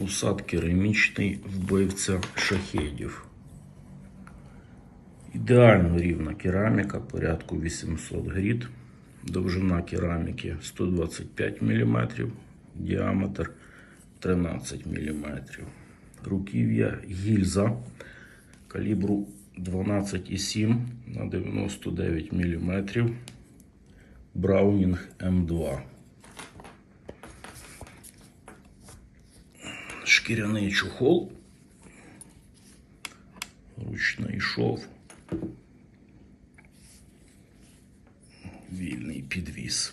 Мусад керамічний вбивця шахедів. Ідеально рівна кераміка, порядку 800 гріт. Довжина кераміки 125 мм, діаметр 13 мм. Руків'я гільза калібру 12,7 на 99 мм. Браунінг М2. Шкіряний чохол. Ручний шов. Вільний підвіс.